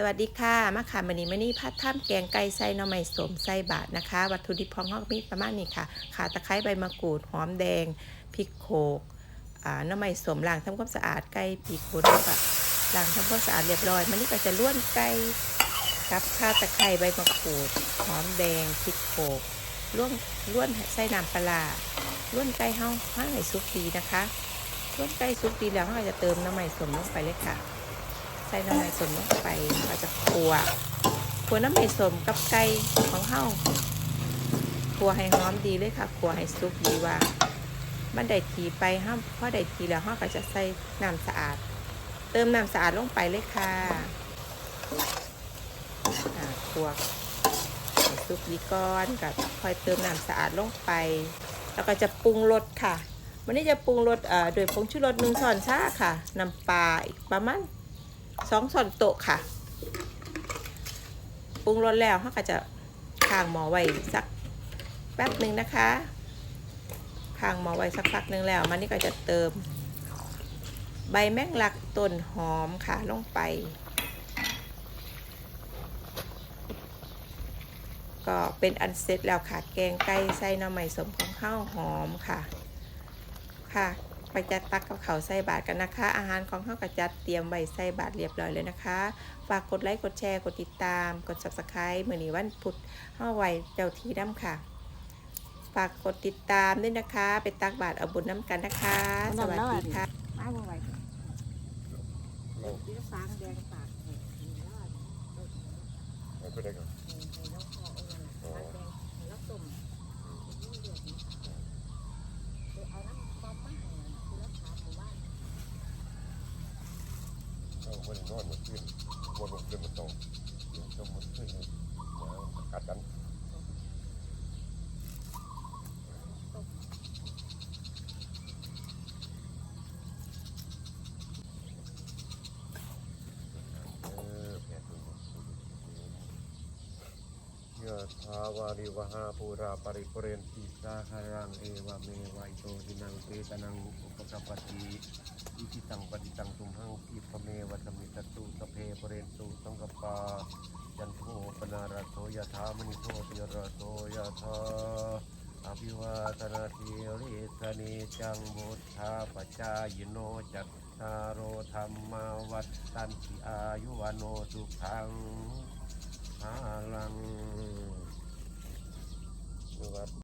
สวัสดีค่ะมาค่ะมันนี้มันนี่พัดท่ามแกงไก่ใส่หน่อไม้สมใส่บาทนะคะ วัตถุดิบของห้องมีประมาณนี้ค่ะข่าตะไคร้ใบมะกรูดหอมแดงพริกโขกหน่อไม้สมล้างทำความสะอาดไก่ปีกบดแล้วก็ล้างทำความสะอาดเรียบร้อยมันนี่ก็จะล้วนไก่กับข่าตะไคร้ใบมะกรูดหอมแดงพริกโขกล้วนล้วนใส่น้ำปลาล้วนไก่เฮาให้ให้สุกดีนะคะล้วนไก่สุกดีแล้วเราก็จะเติมน่อไม้สมลงไปเลยค่ะ ใส่น้ำมันสมลงไปเราจะคั่วคั่วน้ำมันสมกับไก่ของเฮาคั่วให้หอมดีเลยค่ะคั่วให้สุกดีว่า มันได้ทีไปห้ามพอได้ทีแล้วเฮาก็จะใส่น้ำสะอาด เติมน้ำสะอาดลงไปเลยค่ะคั่วให้สุกดีก่อนกับค่อยเติมน้ำสะอาดลงไป แล้วก็จะปรุงรสค่ะวันนี้จะปรุงรสโดยผงชูรสหนึ่งช้อนชาค่ะน้ำปลาอีกประมาณ สองส่วนโต๊ะค่ะปรุงรสแล้วเขาก็จะค้างหมอไว้สักแป๊บหนึ่งนะคะค้างหมอไว้สักพักหนึ่งแล้วมันนี่ก็จะเติม ใบแมงลักต้นหอมค่ะลงไป ก็เป็นอันเสร็จแล้วค่ะแกงไก่ใส่หน่อไม้สมของข้าวหอมค่ะค่ะ ไปจัดตักกับเขาวใส่บาตรกันนะคะ อาหารของข้าวกระจัดเตรียมไว้ใส่บาตรเรียบร้อยเลยนะคะ ฝากกดไลค์กดแชร์กดติดตาม กด subscribe เหมือนนี้วันพุธห้าไว้เจ้าทีน้ำค่ะ ฝากกดติดตามด้วยนะคะ ไปตักบาตรเอาบุญน้ำกันนะคะ สวัสดีค่ะมาบ่ไหวเอาเดี๋ยวสางแดงปากให้แล้วเอาไปได้ก่อนให้แล้ว เอาคนนอนหมดขึ้นวนหมดขึ้นหมดโตจมหมดขึ้นมากัดกันเออแผ่นยะ ทาวาริวหาปูราปริปุเรนติสาคารังเอวเมวายโตทินังเปตนังอุปกปติอิทิตังปฏิตังตุมหังอิปเมวัตมิตตุสเพปเรนตุสังกปายันโทปนารโสยะธามณิโชติรโสยะธาอภิวาทนาทีริสเนจังบุทธาปจายโนจัตตาโอธรรมาวัฏตันติอายุวโนสุขังอาลัง วัด